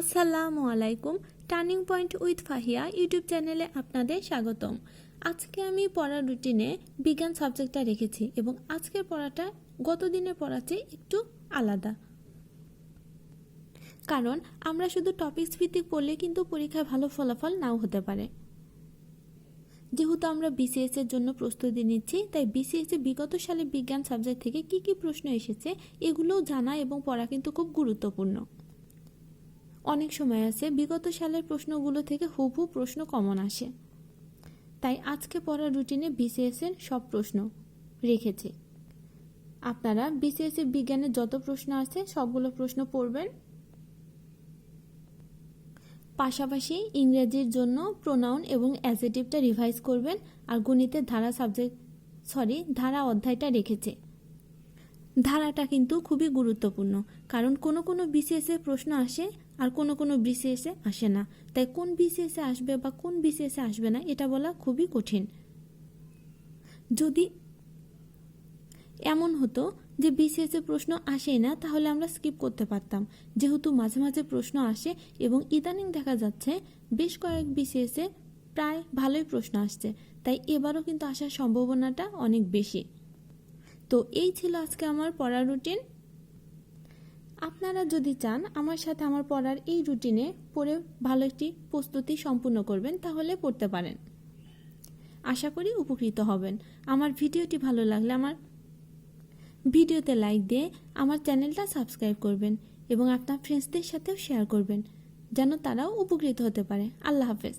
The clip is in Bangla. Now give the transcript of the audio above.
আসসালামু আলাইকুম turning point with Fahiya YouTube চ্যানেলে আপনাদের স্বাগতম। আজকে আমি পড়ার রুটিনে বিজ্ঞান সাবজেক্টটা রেখেছি এবং আজকের পড়াটা গত দিনের পড়ার চেয়ে একটু আলাদা। কারণ আমরা শুধু টপিকস ভিত্তিক পড়লে কিন্তু পরীক্ষায় ভালো ফলাফল নাও হতে পারে। যেহেতু আমরা বিসিএস এর জন্য প্রস্তুতি নিচ্ছি, তাই বিসিএস এ বিগত সালে বিজ্ঞান সাবজেক্ট থেকে কি কি প্রশ্ন এসেছে, এগুলোও জানা এবং পড়া কিন্তু খুব গুরুত্বপূর্ণ। অনেক সময় আছে বিগত সালের প্রশ্নগুলো থেকে হুবহু প্রশ্ন কমন আসে। তাই আজকে পড়ার রুটিনে বিসিএস এর সব প্রশ্ন রেখেছে। আপনারা বিসিএস এর বিজ্ঞানের যত প্রশ্ন আছে সবগুলো প্রশ্ন পড়বেন। পাশাপাশি ইংরেজির জন্য প্রোনাউন এবং অ্যাজেটিভটা রিভাইজ করবেন আর গণিতের ধারা সাবজেক্ট সরি ধারা অধ্যায়টা রেখেছে। ধারাটা কিন্তু খুবই গুরুত্বপূর্ণ। কারণ কোনো কোনো বিসিএসে প্রশ্ন আসে আর কোনো কোনো বিসিএসে আসে না। তাই কোন বিসিএসে আসবে বা কোন বিসিএসে আসবে না, এটা বলা খুবই কঠিন। যদি এমন হতো যে বিসিএস প্রশ্ন আসেই না, তাহলে আমরা স্কিপ করতে পারতাম। যেহেতু মাঝে মাঝে প্রশ্ন আসে এবং ইদানিং দেখা যাচ্ছে বেশ কয়েক বিসিএস প্রায় ভালোই প্রশ্ন আসছে। তাই এবারও কিন্তু আসার সম্ভাবনাটা অনেক বেশি। তো এই ছিল আজকে আমার পড়ার রুটিন আপনারা যদি চান আমার সাথে আমার পড়ার এই রুটিনে পড়ে ভালো একটি প্রস্তুতি সম্পূর্ণ করবেন, তাহলে পড়তে পারেন। আশা করি উপকৃত হবেন। আমার ভিডিওটি ভালো লাগলে আমার ভিডিওতে লাইক দিয়ে আমার চ্যানেলটা সাবস্ক্রাইব করবেন এবং আপনার ফ্রেন্ডসদের সাথেও শেয়ার করবেন, যেন তারাও উপকৃত হতে পারে। আল্লাহ হাফেজ।